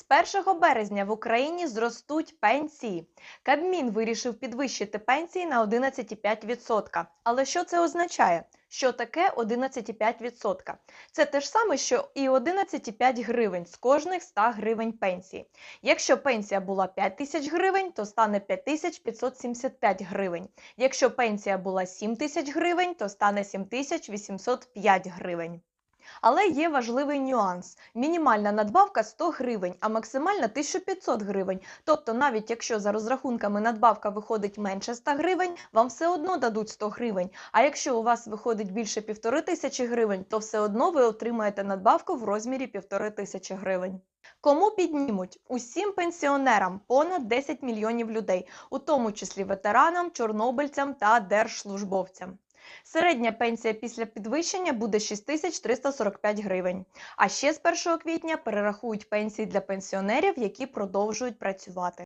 З 1 березня в Україні зростуть пенсії. Кабмін вирішив підвищити пенсії на 11,5%. Але що це означає? Що таке 11,5%? Це те ж саме, що і 11,5 гривень з кожних 100 гривень пенсії. Якщо пенсія була 5 тисяч гривень, то стане 5575 гривень. Якщо пенсія була 7 тисяч гривень, то стане 7805 гривень. Але є важливий нюанс: мінімальна надбавка 100 гривень, а максимальна 1500 гривень. Тобто, навіть якщо за розрахунками надбавка виходить менше 100 гривень, вам все одно дадуть 100 гривень. А якщо у вас виходить більше півтори тисячі гривень, то все одно ви отримаєте надбавку в розмірі півтори тисячі гривень. Кому піднімуть? Усім пенсіонерам понад 10 мільйонів людей, у тому числі ветеранам, чорнобильцям та держслужбовцям. Середня пенсія після підвищення буде 6345 гривень. А ще з 1 квітня перерахують пенсії для пенсіонерів, які продовжують працювати.